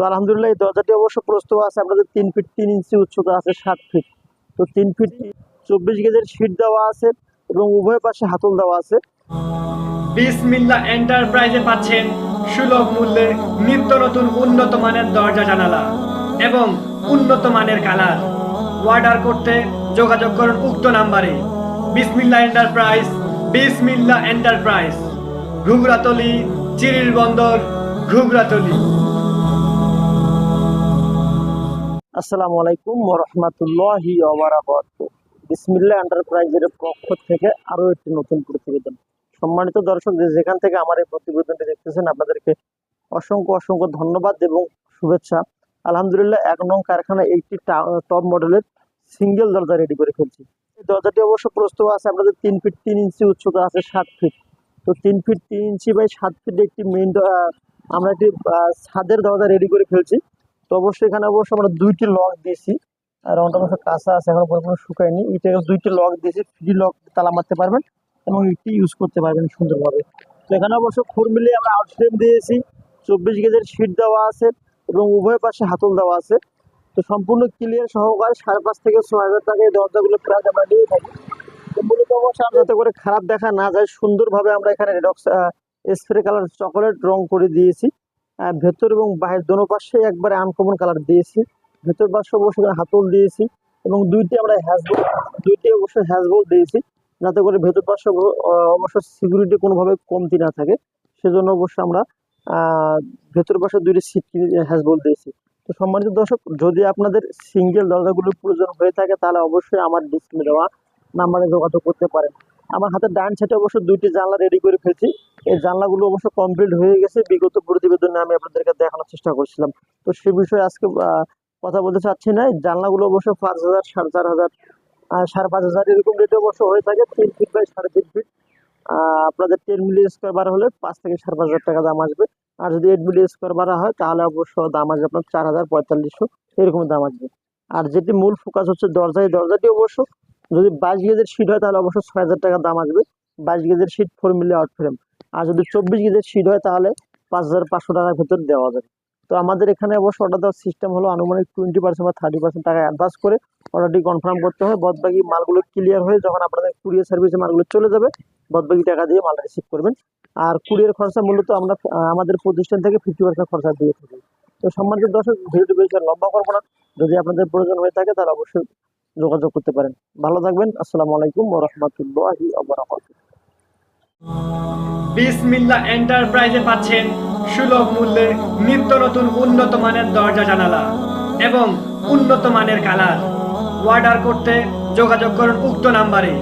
তো আলহামদুলিল্লাহ এই দরজাটি অবশ্য প্রস্তুত আছে, আপনাদের তিন ফিট তিন ইঞ্চি উচ্চতা আছে, সাত ফিট তো তিন ফিট চব্বিশ গেজের সিট দেওয়া আছে এবং উভয় পাশে হাতল দেওয়া আছে। বিসমিল্লা এন্টারপ্রাইজে পাচ্ছেন সুলভ মূল্যে নিত্য নতুন উন্নত মানের দরজা জানালা এবং উন্নত মানের কালার। অর্ডার করতে যোগাযোগ করুন উক্ত নাম্বারে। বিসমিল্লা এন্টারপ্রাইজ বিসমিল্লা এন্টারপ্রাইজ ঘুগরাতলি চিরির বন্দর ঘুগরাতলি আসসালামু আলাইকুম রহমতুল্লাহি বিসমিল্লা এন্টারপ্রাইজের পক্ষ থেকে আরও একটি নতুন প্রতিবেদন। সম্মানিত দর্শক, যে যেখান থেকে আমার এই প্রতিবেদনটি দেখতেছেন, আপনাদেরকে অসংখ্য অসংখ্য ধন্যবাদ এবং শুভেচ্ছা। আলহামদুলিল্লাহ, এক নং কারখানা একটি টপ মডেলের সিঙ্গেল দরজা রেডি করে ফেলছি। এই দরজাটি অবশ্য প্রস্তুত আছে, আপনাদের তিন ফিট তিন ইঞ্চি উচ্চতা আছে সাত ফিট তো তিন ফিট তিন ইঞ্চি বাই সাত ফিট একটি মেইন আমরা একটি ছাদের দরজা রেডি করে ফেলছি। তো অবশ্যই এখানে অবশ্য আমরা দুইটি লক দিয়েছি। আর রংটা অবশ্য কাঁচা আছে, এখন পুরোপুরি শুকায়নি। এটা দুইটি লক দিয়েছি ফ্রি লক তালা মারতে পারবেন এবং এটি ইউজ করতে পারবেন সুন্দরভাবে। তো এখানে অবশ্য খুর মিলিয়ে আমরা আউটফ্রেম দিয়েছি, চব্বিশ গেজের সিট দেওয়া আছে এবং উভয় পাশে হাতল দেওয়া আছে। তো সম্পূর্ণ ক্লিয়ার সহকারে সাড়ে পাঁচ থেকে ছয় হাজার টাকা এই দরজাগুলো প্রায় আমরা নিয়ে থাকি। তো মূলত আমরা যাতে করে খারাপ দেখা না যায়, সুন্দরভাবে আমরা এখানে রেডক্স স্প্রে কালার চকোলেট রং করে দিয়েছি। ভেতর এবং বাহির দোনো পাশে একবারে আনকমন কালার দিয়েছি। ভেতর পাশে অবশ্যই হাতল দিয়েছি এবং দুইটি আমরা হ্যাজবল দুইটি অবশ্যই হ্যাজবল দিয়েছি যাতে করে ভেতর পাশে অবশ্য সিকিউরিটি কোনোভাবে কমতি না থাকে। সেজন্য অবশ্য আমরা ভেতর পাশে দুইটি সিট হ্যাজবল দিয়েছি। তো সম্মানিত দর্শক, যদি আপনাদের সিঙ্গেল দরজাগুলোর প্রয়োজন হয়ে থাকে, তাহলে অবশ্যই আমার ডিসপ্লে দেওয়া নাম্বারে যোগাযোগ করতে পারেন। আমার হাতে ডান সাইডে অবশ্য দুইটি জানলা রেডি করে ফেলছি। এই জানলাগুলো অবশ্য কমপ্লিট হয়ে গেছে। বিগত প্রতিবেদনে আমি আপনাদেরকে দেখানোর চেষ্টা করছিলাম। তো সে বিষয়ে আজকে কথা বলতে চাচ্ছি না। জানলাগুলো অবশ্য পাঁচ হাজার, সাড়ে চার হাজার সাড়ে পাঁচ হাজার এরকম রেটে অবশ্য হয়ে থাকে। তিন ফিট বাই সাড়ে তিন ফিট আপনাদের টেন মিলি স্কোয়ার বার হলে পাঁচ থেকে সাড়ে পাঁচ হাজার টাকা দাম আসবে। আর যদি এইট মিলি স্কোয়ার বারা হয়, তাহলে অবশ্য দাম আসবে আপনার চার হাজার পঁয়তাল্লিশশো। এরকম দাম আসবে। আর যেটি মূল ফোকাস হচ্ছে দরজা এই দরজাটি অবশ্য যদি বাইশ গেজের সিট হয় তাহলে অবশ্যই ছয় হাজার টাকা দাম আসবে। বাইশ গেজের sheet four milli out frame আর যদি চব্বিশ গেজের সিট হয় তাহলে পাঁচ হাজার পাঁচশো টাকার ভেতর দেওয়া যাবে। তো আমাদের এখানে অবশ্য অর্ডার দেওয়ার সিস্টেম হলো আনুমানিক টোয়েন্টি পার্সেন্ট বা থার্টি পার্সেন্ট টাকা অ্যাডভান্স করে অর্ডারটি কনফার্ম করতে হয়। বাদ বাকি মালগুলো ক্লিয়ার হয়ে যখন আপনাদের কুরিয়ার সার্ভিসে মালগুলো চলে যাবে বাদ বাকি টাকা দিয়ে মালটা রিসিভ করবেন। আর কুরিয়ার খরচা মূলত আমরা, আমাদের প্রতিষ্ঠান থেকে ফিফটি পার্সেন্ট খরচা দিয়ে থাকি। তো সম্মানিত দর্শক, ভিডিওটি বেশি লম্বা করব না। যদি আপনাদের প্রয়োজন হয়ে থাকে তাহলে অবশ্যই যোগাযোগ করতে পারেন। ভালো থাকবেন। আসসালামু আলাইকুম ও রহমতুল্লাহি বিসমিল্লা এন্টারপ্রাইজে পাচ্ছেন সুলভ মূল্যে নিত্য নতুন উন্নত মানের দরজা জানালা এবং উন্নত মানের কালার। অর্ডার করতে যোগাযোগ করুন উক্ত নাম্বারে।